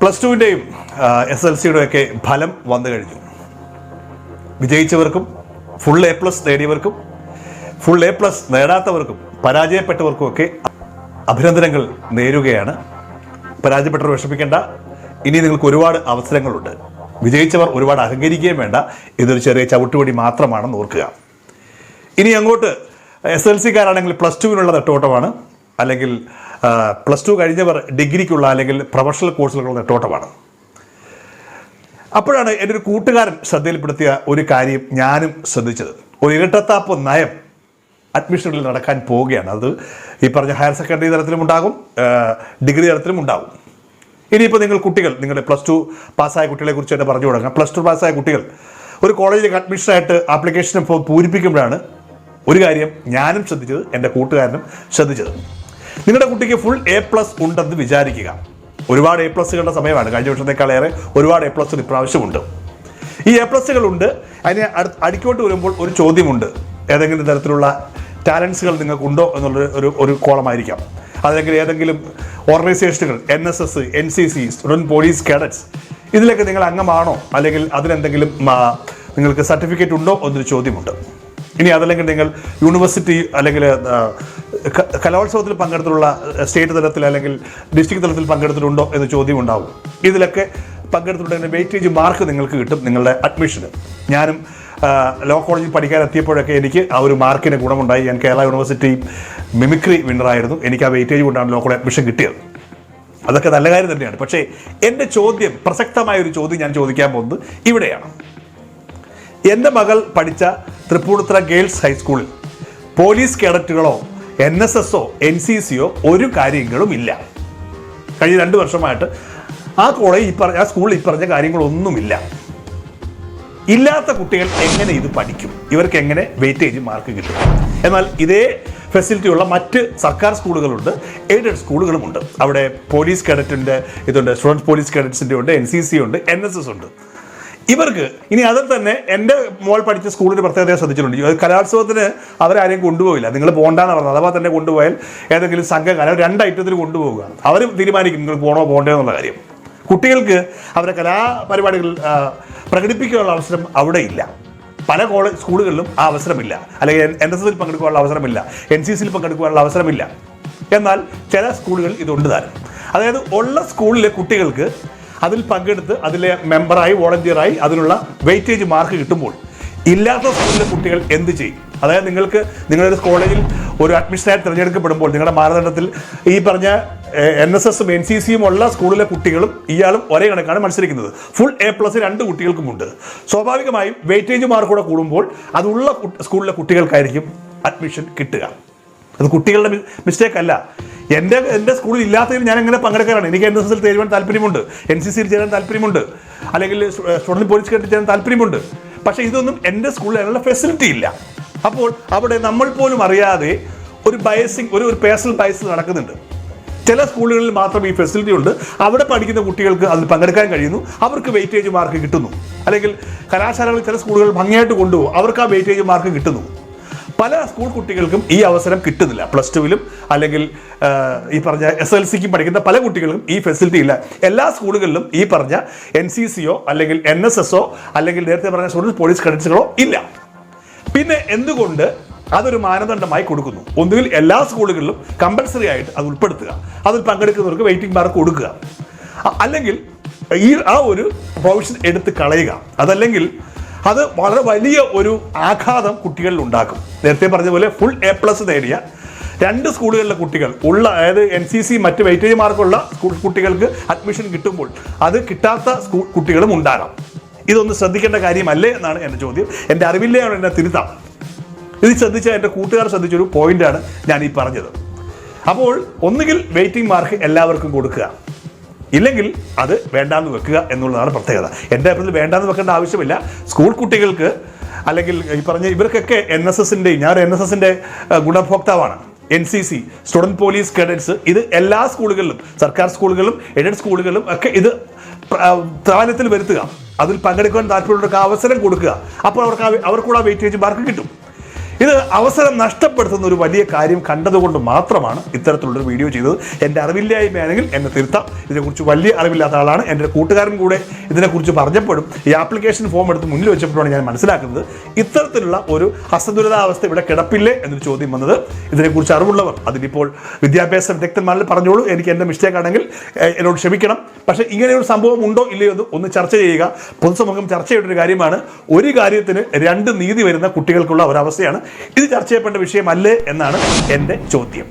Plus ടുവിന്റെയും S L സിയുടെ ഒക്കെ ഫലം വന്നു കഴിഞ്ഞു. വിജയിച്ചവർക്കും ഫുൾ എ പ്ലസ് നേടിയവർക്കും ഫുൾ എ പ്ലസ് നേടാത്തവർക്കും പരാജയപ്പെട്ടവർക്കും ഒക്കെ അഭിനന്ദനങ്ങൾ നേരുകയാണ്. പരാജയപ്പെട്ടവർ വിഷമിക്കേണ്ട. ഇനി നിങ്ങൾക്ക് ഒരുപാട് അവസരങ്ങളുണ്ട്. വിജയിച്ചവർ ഒരുപാട് അഹങ്കരിക്കുകയും വേണ്ട. ഇതൊരു ചെറിയ ചവിട്ടുപടി മാത്രമാണെന്ന് ഓർക്കുക. ഇനി അങ്ങോട്ട് എസ് എൽ സിക്കാരാണെങ്കിൽ പ്ലസ് ടുവിനുള്ള നെട്ടോട്ടമാണ്. അല്ലെങ്കിൽ പ്ലസ് ടു കഴിഞ്ഞവർ ഡിഗ്രിക്കുള്ള അല്ലെങ്കിൽ പ്രൊഫഷണൽ കോഴ്സുകളുള്ള നെട്ടോട്ടമാണ് അപ്പോഴാണ് എന്റെ ഒരു കൂട്ടുകാരൻ ശ്രദ്ധയിൽപ്പെടുത്തിയ ഒരു കാര്യം ഞാനും ശ്രദ്ധിച്ചത്. ഒരു ഇരട്ടത്താപ്പ് നയം അഡ്മിഷനുകളിൽ നടക്കാൻ പോവുകയാണ്. അത് ഈ പറഞ്ഞ ഹയർ സെക്കൻഡറി തലത്തിലും ഉണ്ടാകും ഡിഗ്രി തലത്തിലും ഉണ്ടാകും. ഇനിയിപ്പോൾ നിങ്ങൾ കുട്ടികൾ നിങ്ങളുടെ പ്ലസ് ടു പാസ്സായ കുട്ടികളെ കുറിച്ച് തന്നെ പറഞ്ഞു തുടങ്ങാം. പ്ലസ് ടു പാസ്സായ കുട്ടികൾ ഒരു കോളേജിലേക്ക് അഡ്മിഷനായിട്ട് ആപ്ലിക്കേഷൻ പൂരിപ്പിക്കുമ്പോഴാണ് ഒരു കാര്യം ഞാനും ശ്രദ്ധിച്ചത് എന്റെ കൂട്ടുകാരനും ശ്രദ്ധിച്ചത്. നിങ്ങളുടെ കുട്ടിക്ക് ഫുൾ എ പ്ലസ് ഉണ്ടെന്ന് വിചാരിക്കുക. ഒരുപാട് എ പ്ലസ്സുകളുടെ സമയമാണ്. കഴിഞ്ഞ വർഷത്തേക്കാളേറെ ഒരുപാട് എ പ്ലസ് ഇപ്രാവശ്യമുണ്ട്. ഈ എ പ്ലസുകളുണ്ട് അതിനെ അടു അടിക്കോട്ട് വരുമ്പോൾ ഒരു ചോദ്യമുണ്ട്. ഏതെങ്കിലും തരത്തിലുള്ള ടാലൻസുകൾ നിങ്ങൾക്കുണ്ടോ എന്നുള്ള ഒരു ഒരു കോളമായിരിക്കാം. അതല്ലെങ്കിൽ ഏതെങ്കിലും ഓർഗനൈസേഷനുകൾ N S S N C C student police cadets ഇതിലൊക്കെ നിങ്ങൾ അംഗമാണോ? അല്ലെങ്കിൽ അതിനെന്തെങ്കിലും നിങ്ങൾക്ക് സർട്ടിഫിക്കറ്റ് ഉണ്ടോ എന്നൊരു ചോദ്യമുണ്ട്. ഇനി അതല്ലെങ്കിൽ നിങ്ങൾ യൂണിവേഴ്സിറ്റി അല്ലെങ്കിൽ കലോത്സവത്തിൽ പങ്കെടുത്തിട്ടുള്ള സ്റ്റേറ്റ് തലത്തിൽ അല്ലെങ്കിൽ ഡിസ്ട്രിക്ട് തലത്തിൽ പങ്കെടുത്തിട്ടുണ്ടോ എന്ന് ചോദ്യം ഉണ്ടാവും. ഇതിലൊക്കെ പങ്കെടുത്തിട്ടുണ്ടെങ്കിൽ വെയിറ്റേജ് മാർക്ക് നിങ്ങൾക്ക് കിട്ടും നിങ്ങളുടെ അഡ്മിഷന്. ഞാനും ലോ കോളേജിൽ പഠിക്കാൻ എത്തിയപ്പോഴൊക്കെ എനിക്ക് ആ ഒരു മാർക്കിന് ഗുണമുണ്ടായി. ഞാൻ കേരള യൂണിവേഴ്സിറ്റി മിമിക്രി വിന്നറായിരുന്നു. എനിക്ക് ആ വെയിറ്റേജ് കൊണ്ടാണ് ലോ കോളേജ് അഡ്മിഷൻ കിട്ടിയത്. അതൊക്കെ നല്ല കാര്യം തന്നെയാണ്. പക്ഷേ എന്റെ ചോദ്യം പ്രസക്തമായ ഒരു ചോദ്യം ഞാൻ ചോദിക്കാൻ പോകുന്നത് ഇവിടെയാണ്. എന്റെ മകൾ പഠിച്ച തൃപ്പൂണിത്തുറ ഗേൾസ് ഹൈസ്കൂളിൽ പോലീസ് കേഡറ്റുകളോ എൻ എസ് എസോ എൻ സി സിയോ ഒരു കാര്യങ്ങളും ഇല്ല. കഴിഞ്ഞ രണ്ട് വർഷമായിട്ട് ആ കോളേജ് ഈ പറഞ്ഞ ആ സ്കൂളിൽ ഈ പറഞ്ഞ കാര്യങ്ങളൊന്നുമില്ല. ഇല്ലാത്ത കുട്ടികൾ എങ്ങനെ ഇത് പഠിക്കും? ഇവർക്ക് എങ്ങനെ വെയിറ്റേജ് മാർക്ക് കിട്ടും? എന്നാൽ ഇതേ ഫെസിലിറ്റി ഉള്ള മറ്റ് സർക്കാർ സ്കൂളുകളുണ്ട് എയ്ഡഡ് സ്കൂളുകളുമുണ്ട്. അവിടെ പോലീസ് കേഡറ്റിന്റെ ഇതുണ്ട് സ്റ്റുഡൻസ് പോലീസ് കേഡറ്റ്സിന്റെ ഉണ്ട് എൻ സി സി ഉണ്ട് എൻ എസ് എസ് ഉണ്ട്. ഇവർക്ക് ഇനി അതിൽ തന്നെ എന്റെ മോൾ പഠിച്ച സ്കൂളിന്റെ പ്രത്യേകത ശ്രദ്ധിച്ചിട്ടുണ്ട്. കലോത്സവത്തിന് അവരാരെയും കൊണ്ടുപോകില്ല നിങ്ങൾ പോകണ്ടെന്ന് പറഞ്ഞത്. അഥവാ തന്നെ കൊണ്ടുപോയാൽ ഏതെങ്കിലും സംഘകാലം രണ്ട് ഐറ്റത്തിൽ കൊണ്ടുപോവുക അവർ തീരുമാനിക്കും നിങ്ങൾ പോകണോ പോകണ്ടോ എന്നുള്ള കാര്യം. കുട്ടികൾക്ക് അവരെ കലാപരിപാടികൾ പ്രകടിപ്പിക്കാനുള്ള അവസരം അവിടെ ഇല്ല. പല കോളേജ് സ്കൂളുകളിലും ആ അവസരമില്ല. അല്ലെങ്കിൽ എൻ എസ് എസിൽ പങ്കെടുക്കാനുള്ള അവസരമില്ല. എൻ സി സിയിൽ പങ്കെടുക്കാനുള്ള അവസരമില്ല. എന്നാൽ ചില സ്കൂളുകൾ ഇതുണ്ട് താരം. അതായത് ഉള്ള സ്കൂളിലെ കുട്ടികൾക്ക് അതിൽ പങ്കെടുത്ത് അതിലെ മെമ്പറായി വോളണ്ടിയറായി അതിനുള്ള വെയിറ്റേജ് മാർക്ക് കിട്ടുമ്പോൾ ഇല്ലാത്ത സ്കൂളിലെ കുട്ടികൾ എന്ത് ചെയ്യും? അതായത് നിങ്ങൾക്ക് നിങ്ങളുടെ ഒരു കോളേജിൽ ഒരു അഡ്മിഷനായി തിരഞ്ഞെടുക്കപ്പെടുമ്പോൾ നിങ്ങളുടെ മാനദണ്ഡത്തിൽ ഈ പറഞ്ഞ എൻ എസ് എസും എൻ സി സിയും ഉള്ള സ്കൂളിലെ കുട്ടികളും ഇയാളും ഒരേ കണക്കാണ് മത്സരിക്കുന്നത്. ഫുൾ എ പ്ലസ് രണ്ട് കുട്ടികൾക്കുമുണ്ട്. സ്വാഭാവികമായും വെയിറ്റേജ് മാർക്ക് കൂടെ കൂടുമ്പോൾ അതുള്ള സ്കൂളിലെ കുട്ടികൾക്കായിരിക്കും അഡ്മിഷൻ കിട്ടുക. അത് കുട്ടികളുടെ മിസ്റ്റേക്ക് അല്ല. എന്റെ എന്റെ സ്കൂളിൽ ഇല്ലാത്തതിൽ ഞാൻ എങ്ങനെ പങ്കെടുക്കാനാണ്? എനിക്ക് എൻ എസ് എസിൽ ചേരുവാൻ താല്പര്യമുണ്ട്. എൻ സി സിയിൽ ചേരാൻ താല്പര്യമുണ്ട്. അല്ലെങ്കിൽ സ്റ്റുഡന്റ് പോലീസ് കേട്ട് ചേരാൻ താല്പര്യമുണ്ട്. പക്ഷേ ഇതൊന്നും എന്റെ സ്കൂളിൽ അതിനുള്ള ഫെസിലിറ്റി ഇല്ല. അപ്പോൾ അവിടെ നമ്മൾ പോലും അറിയാതെ ഒരു ബയസിങ് ഒരു ഒരു പേഴ്സണൽ ബയസ് നടക്കുന്നുണ്ട്. ചില സ്കൂളുകളിൽ മാത്രം ഈ ഫെസിലിറ്റി ഉണ്ട്. അവിടെ പഠിക്കുന്ന കുട്ടികൾക്ക് അതിൽ പങ്കെടുക്കാൻ കഴിയുന്നു. അവർക്ക് വെയിറ്റേജ് മാർക്ക് കിട്ടുന്നു. അല്ലെങ്കിൽ കലാശാലകളിൽ ചില സ്കൂളുകൾ ഭംഗിയായിട്ട് കൊണ്ടുപോകും. അവർക്ക് ആ വെയിറ്റേജ് മാർക്ക് കിട്ടുന്നു. പല സ്കൂൾ കുട്ടികൾക്കും ഈ അവസരം കിട്ടുന്നില്ല. പ്ലസ് ടുവിലും അല്ലെങ്കിൽ ഈ പറഞ്ഞ എസ് എൽ സിക്കും പഠിക്കുന്ന പല കുട്ടികൾക്കും ഈ ഫെസിലിറ്റി ഇല്ല. എല്ലാ സ്കൂളുകളിലും ഈ പറഞ്ഞ എൻ സി സിയോ അല്ലെങ്കിൽ എൻ എസ് എസോ അല്ലെങ്കിൽ നേരത്തെ പറഞ്ഞ സ്റ്റുഡൻസ് പോലീസ് ക്രെഡിറ്റ്സുകളോ ഇല്ല. പിന്നെ എന്തുകൊണ്ട് അതൊരു മാനദണ്ഡമായി കൊടുക്കുന്നു? ഒന്നുകിൽ എല്ലാ സ്കൂളുകളിലും കമ്പൽസറി ആയിട്ട് അത് ഉൾപ്പെടുത്തുക. അതിൽ പങ്കെടുക്കുന്നവർക്ക് വെയിറ്റിംഗ് മാർക്ക് കൊടുക്കുക. അല്ലെങ്കിൽ ഈ ആ ഒരു പ്രൊവിഷൻ എടുത്ത് കളയുക. അതല്ലെങ്കിൽ അത് വളരെ വലിയ ഒരു ആഘാതം കുട്ടികളിൽ ഉണ്ടാക്കും. നേരത്തെ പറഞ്ഞതുപോലെ പോലെ ഫുൾ എ പ്ലസ് നേടിയ രണ്ട് സ്കൂളുകളിലെ കുട്ടികൾ ഉള്ള അതായത് എൻ സി സി മറ്റ് വെയിറ്റേജ് മാർക്കുള്ള സ്കൂൾ കുട്ടികൾക്ക് അഡ്മിഷൻ കിട്ടുമ്പോൾ അത് കിട്ടാത്ത സ്കൂൾ കുട്ടികളും ഉണ്ടാകാം. ഇതൊന്ന് ശ്രദ്ധിക്കേണ്ട കാര്യമല്ലേ എന്നാണ് എന്റെ ചോദ്യം. എന്റെ അറിവില്ലെയാണ് എന്നെ തിരുത്താം. ഇത് ശ്രദ്ധിച്ച എന്റെ കൂട്ടുകാർ ശ്രദ്ധിച്ചൊരു പോയിന്റാണ് ഞാൻ ഈ പറഞ്ഞത്. അപ്പോൾ ഒന്നുകിൽ വെയിറ്റിംഗ് മാർക്ക് എല്ലാവർക്കും കൊടുക്കുക. ഇല്ലെങ്കിൽ അത് വേണ്ടാന്ന് വെക്കുക എന്നുള്ളതാണ് പ്രത്യേകത. എന്റെ അഭിപ്രായത്തിൽ വേണ്ടാന്ന് വെക്കേണ്ട ആവശ്യമില്ല. സ്കൂൾ കുട്ടികൾക്ക് അല്ലെങ്കിൽ ഈ പറഞ്ഞ ഇവർക്കൊക്കെ എൻ എസ് എസിന്റെയും ഞാൻ എൻ എസ് എസിന്റെ ഗുണഭോക്താവാണ്. N C C student police cadets ഇത് എല്ലാ സ്കൂളുകളിലും സർക്കാർ സ്കൂളുകളിലും എയ്ഡഡ് സ്കൂളുകളിലും ഒക്കെ ഇത് പ്രാബല്യത്തിൽ വരുത്തുക. അതിൽ പങ്കെടുക്കാൻ താല്പര്യമുള്ളവർക്ക് അവസരം കൊടുക്കുക. അപ്പോൾ അവർക്ക് അവർക്കുള്ള വെയിറ്റേജ് മാർക്ക് കിട്ടും. ഇത് അവസരം നഷ്ടപ്പെടുത്തുന്ന ഒരു വലിയ കാര്യം കണ്ടതുകൊണ്ട് മാത്രമാണ് ഇത്തരത്തിലുള്ളൊരു വീഡിയോ ചെയ്തത്. എന്റെ അറിവില്ലായ്മയാണെങ്കിൽ എന്നെ തിരുത്താം. ഇതിനെക്കുറിച്ച് വലിയ അറിവില്ലാത്ത ആളാണ് എന്റെ കൂട്ടുകാരൻ കൂടെ ഇതിനെക്കുറിച്ച് പറഞ്ഞപ്പോഴും ഈ ആപ്ലിക്കേഷൻ ഫോം എടുത്ത് മുന്നിൽ വെച്ചപ്പോഴാണ് ഞാൻ മനസ്സിലാക്കുന്നത്. ഇത്തരത്തിലുള്ള ഒരു അസന്തുലിതാവസ്ഥ ഇവിടെ കിടപ്പില്ലേ എന്നൊരു ചോദ്യം വന്നത്. ഇതിനെക്കുറിച്ച് അറിവുള്ളവർ അതിനിപ്പോൾ വിദ്യാഭ്യാസ വിദഗ്ധന്മാരിൽ പറഞ്ഞോളൂ. എനിക്ക് എന്റെ മിസ്റ്റേക്ക് ആണെങ്കിൽ എന്നോട് ക്ഷമിക്കണം. പക്ഷേ ഇങ്ങനെയൊരു സംഭവം ഉണ്ടോ ഇല്ലയോ എന്ന് ഒന്ന് ചർച്ച ചെയ്യുക. പൊതുസമൂഹം ചർച്ച ചെയ്യേണ്ട ഒരു കാര്യമാണ്. ഒരു കാര്യത്തിന് രണ്ട് നീതി വരുന്ന കുട്ടികൾക്കുള്ള ഒരവസ്ഥയാണ്. ഇത് ചർച്ച ചെയ്യപ്പെട്ട വിഷയമല്ലേ എന്നാണ് എന്റെ ചോദ്യം.